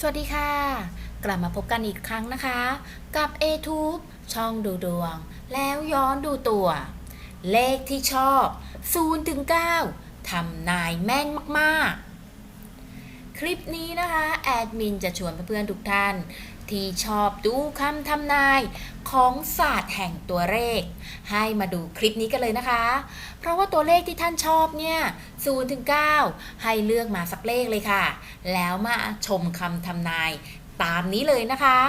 สวัสดีค่ะ กลับมาพบกันอีกครั้งนะคะ กับ a t u b e ช่องดูดวง แล้วย้อนดูตัว เลขที่ชอบ0ถึง9ทำนายแม่นมากๆ คลิปนี้นะคะ แอดมินจะชวนเพื่อนๆทุกท่าน ที่ชอบดูคำทำนาย ของศาสตร์แห่งตัวเลข ให้มาดูคลิปนี้กันเลยนะคะ เพราะว่าตัวเลขที่ท่านชอบเนี่ย0ถึง9ให้เลือกมาสักเลขเลยค่ะ แล้วมาชมคำทำนายตามนี้เลยนะคะ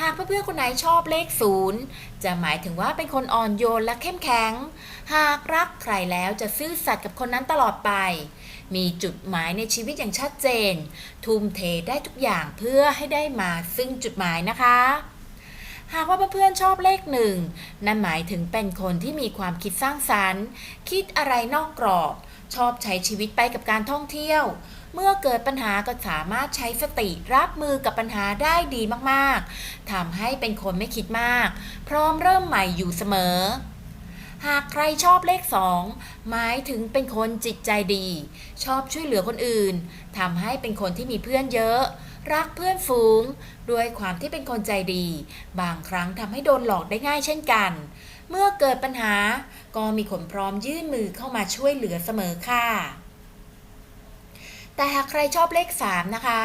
หากเพื่อนๆคนไหนชอบเลขศูนย์จะหมายถึงว่าเป็นคนอ่อนโยนและเข้มแข็ง หากรักใครแล้วจะซื่อสัตย์กับคนนั้นตลอดไปมีจุดหมายในชีวิตอย่างชัดเจน ทุ่มเทได้ทุกอย่างเพื่อให้ได้มาซึ่งจุดหมายนะคะ หากว่าเพื่อนๆชอบเลขหนึ่งนั่นหมายถึงเป็นคนที่มีความคิดสร้างสรรค์ คิดอะไรนอกกรอบ ชอบใช้ชีวิตไปกับการท่องเที่ยว เมื่อเกิดปัญหาก็สามารถใช้สติรับมือกับปัญหาได้ดีมากๆทำให้เป็นคนไม่คิดมาก พร้อมเริ่มใหม่อยู่เสมอหากใครชอบเลขสองหมายถึงเป็นคนจิตใจดี ชอบช่วยเหลือคนอื่นทำให้เป็นคนที่มีเพื่อนเยอะ รักเพื่อนฝูง ด้วยความที่เป็นคนใจดี บางครั้งทำให้โดนหลอกได้ง่ายเช่นกัน เมื่อเกิดปัญหาก็มีคนพร้อมยื่นมือเข้ามาช่วยเหลือเสมอค่ะ แต่หากใครชอบเลข 3 นะคะ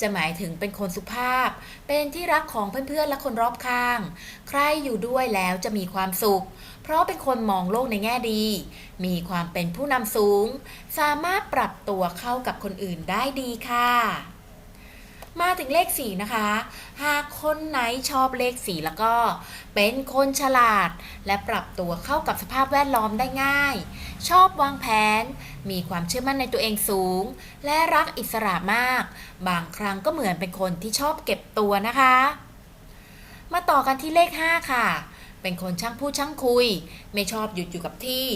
จะหมายถึงเป็นคนสุภาพ เป็นที่รักของเพื่อนๆและคนรอบข้าง ใครอยู่ด้วยแล้วจะมีความสุข เพราะเป็นคนมองโลกในแง่ดี มีความเป็นผู้นำสูง สามารถปรับตัวเข้ากับคนอื่นได้ดีค่ะ มาถึงเลข4นะคะ หากคนไหนชอบเลข4แล้วก็เป็นคนฉลาด และปรับตัวเข้ากับสภาพแวดล้อมได้ง่าย ชอบวางแผน มีความเชื่อมั่นในตัวเองสูง และรักอิสระมาก บางครั้งก็เหมือนเป็นคนที่ชอบเก็บตัวนะคะ มาต่อกันที่เลข 5 ค่ะ เป็นคนช่างพูดช่างคุย ไม่ชอบหยุดอยู่กับที่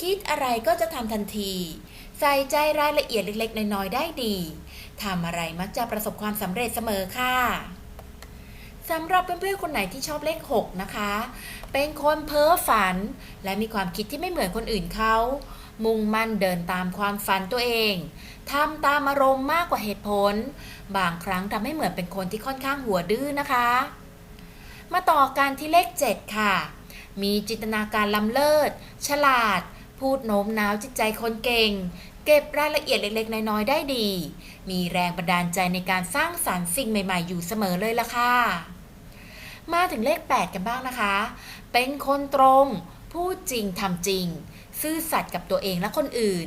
คิดอะไรก็จะทำทันที ใส่ใจรายละเอียดเล็กๆ น้อยๆ ได้ดีทำอะไรมักจะประสบความสำเร็จเสมอค่ะสำหรับเพื่อนๆคนไหนที่ชอบเลข 6 นะคะ เป็นคนเพ้อฝัน และมีความคิดที่ไม่เหมือนคนอื่นเขา มุ่งมั่นเดินตามความฝันตัวเองทำตามอารมณ์มากกว่าเหตุผล บางครั้งทำให้เหมือนเป็นคนที่ค่อนข้างหัวดื้อนะคะ มาต่อกันที่เลข 7 ค่ะ มีจินตนาการล้ำเลิศ ฉลาด พูดโน้มน้าวจิตใจคนเก่ง เก็บรายละเอียดเล็กๆ น้อยๆ ได้ดี มีแรงบันดาลใจในการสร้างสรรค์สิ่งใหม่ ๆ อยู่เสมอเลยล่ะค่ะ มาถึงเลข 8 กันบ้างนะคะ เป็นคนตรง พูดจริงทำจริง ซื่อสัตย์กับตัวเองและคนอื่น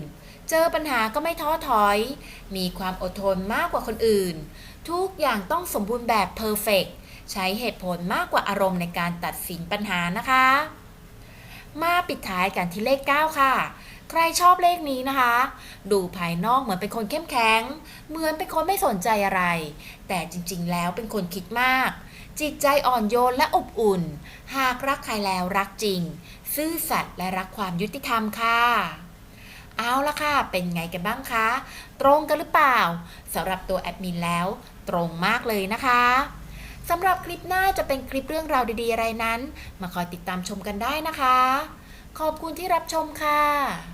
เจอปัญหาก็ไม่ท้อถอย มีความอดทนมากกว่าคนอื่น ทุกอย่างต้องสมบูรณ์แบบเพอร์เฟกใช้เหตุผลมากกว่าอารมณ์ในการตัดสินปัญหานะคะ มาปิดท้ายกันที่เลข 9 ค่ะ ใครชอบเลขนี้นะคะ ดูภายนอกเหมือนเป็นคนเข้มแข็ง เหมือนเป็นคนไม่สนใจอะไร แต่จริงๆ แล้วเป็นคนคิดมาก จิตใจอ่อนโยนและอบอุ่น หากรักใครแล้วรักจริง ซื่อสัตย์และรักความยุติธรรมค่ะเอาละค่ะ เป็นไงกันบ้างคะ ตรงกันหรือเปล่าสำหรับตัวแอดมินแล้ว ตรงมากเลยนะคะ สำหรับคลิปหน้าจะเป็นคลิปเรื่องราวดีๆอะไรนั้น มาคอยติดตามชมกันได้นะคะ ขอบคุณที่รับชมค่ะ